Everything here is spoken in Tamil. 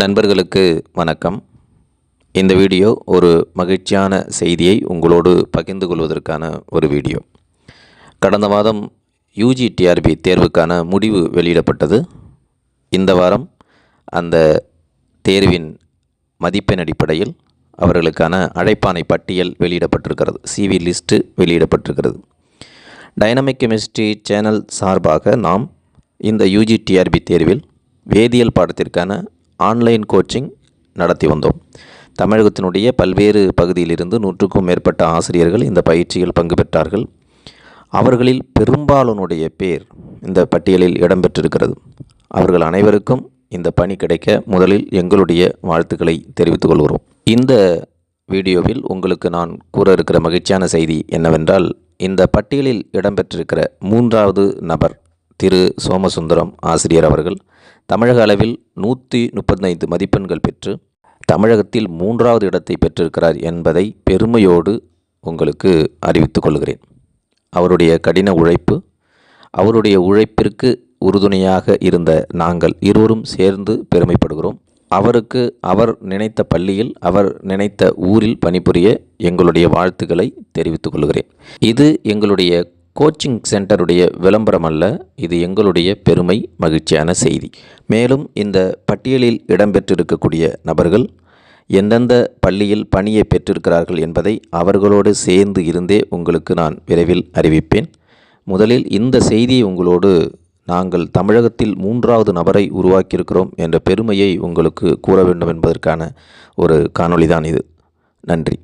நண்பர்களுக்கு வணக்கம். இந்த வீடியோ ஒரு மகிழ்ச்சியான செய்தியை உங்களோடு பகிர்ந்து கொள்வதற்கான ஒரு வீடியோ. கடந்த மாதம் யூஜி டிஆர்பி தேர்வுக்கான முடிவு வெளியிடப்பட்டது. இந்த வாரம் அந்த தேர்வின் மதிப்பெண் அடிப்படையில் அவர்களுக்கான அழைப்பானை பட்டியல் வெளியிடப்பட்டிருக்கிறது. சிவி லிஸ்ட்டு வெளியிடப்பட்டிருக்கிறது. டைனமிக் கெமிஸ்ட்ரி சேனல் சார்பாக நாம் இந்த யூஜி டிஆர்பி தேர்வில் வேதியியல் பாடத்திற்கான ஆன்லைன் கோச்சிங் நடத்தி வந்தோம். தமிழகத்தினுடைய பல்வேறு பகுதியிலிருந்து நூற்றுக்கும் மேற்பட்ட ஆசிரியர்கள் இந்த பயிற்சியில் பங்கு பெற்றார்கள். அவர்களில் பெரும்பாலனுடைய பேர் இந்த பட்டியலில் இடம்பெற்றிருக்கிறது. அவர்கள் அனைவருக்கும் இந்த பணி கிடைக்க முதலில் எங்களுடைய வாழ்த்துக்களை தெரிவித்துக் கொள்கிறோம். இந்த வீடியோவில் உங்களுக்கு நான் கூற இருக்கிற மகிழ்ச்சியான செய்தி என்னவென்றால் இந்த பட்டியலில் இடம்பெற்றிருக்கிற மூன்றாவது நபர் திரு சோமசுந்தரம் ஆசிரியர் அவர்கள் தமிழக அளவில் நூற்றி முப்பத்தைந்து மதிப்பெண்கள் பெற்று தமிழகத்தில் மூன்றாவது இடத்தை பெற்றிருக்கிறார் என்பதை பெருமையோடு உங்களுக்கு அறிவித்துக் கொள்கிறேன். அவருடைய கடின உழைப்பு அவருடைய உழைப்பிற்கு உறுதுணையாக இருந்த நாங்கள் இருவரும் சேர்ந்து பெருமைப்படுகிறோம். அவருக்கு அவர் நினைத்த பள்ளியில் அவர் நினைத்த ஊரில் பணிபுரிய எங்களுடைய வாழ்த்துக்களை தெரிவித்துக் கொள்கிறேன். இது எங்களுடைய கோச்சிங் சென்டருடைய விளம்பரம் அல்ல இது எங்களுடைய பெருமை மகிழ்ச்சியான செய்தி. மேலும் இந்த பட்டியலில் இடம்பெற்றிருக்கக்கூடிய நபர்கள் எந்தெந்த பள்ளியில் பணியை பெற்றிருக்கிறார்கள் என்பதை அவர்களோடு சேர்ந்து இருந்தே உங்களுக்கு நான் விரைவில் அறிவிப்பேன். முதலில் இந்த செய்தியை உங்களோடு நாங்கள் தமிழகத்தில் மூன்றாவது நபரை உருவாக்கியிருக்கிறோம் என்ற பெருமையை உங்களுக்கு கூற வேண்டும் என்பதற்கான ஒரு காணொளி தான் இது. நன்றி.